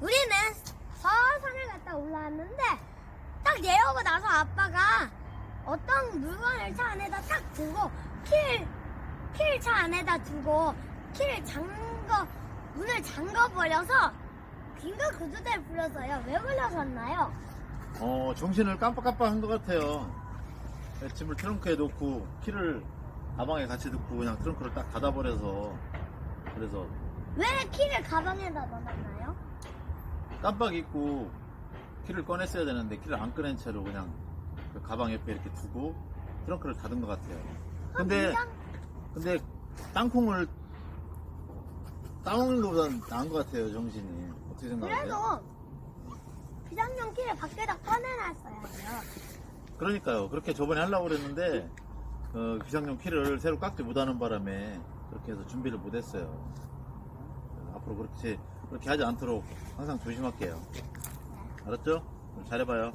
우리는 서산을 갔다 올라왔는데 딱 내려오고 나서 아빠가 어떤 물건을 차 안에다 딱 두고 킬, 킬 차 안에다 두고 킬 잠궈 문을 잠궈 버려서 긴급 구조대를 불렀어요. 왜 불러셨나요? 어, 정신을 깜빡깜빡한 것 같아요. 짐을 트렁크에 놓고 키를 가방에 같이 넣고 그냥 트렁크를 딱 닫아버려서 그래서 왜 키를 가방에다 넣어놨나요? 깜빡 잊고 키를 꺼냈어야 되는데 키를 안 꺼낸 채로 그냥 그 가방 옆에 이렇게 두고 트렁크를 닫은 것 같아요. 근데 근데 땅콩을 따먹는 것보단 나은 것 같아요 정신이 어떻게 생각하세요? 그래도 비상용 키를 밖에다 꺼내놨어야죠. 그러니까요 그렇게 저번에 하려고 그랬는데 어, 비상용 키를 새로 깎지 못하는 바람에 그렇게 해서 준비를 못했어요. 앞으로 그렇게 그렇게 하지 않도록 항상 조심할게요. 알았죠? 그럼 잘해봐요.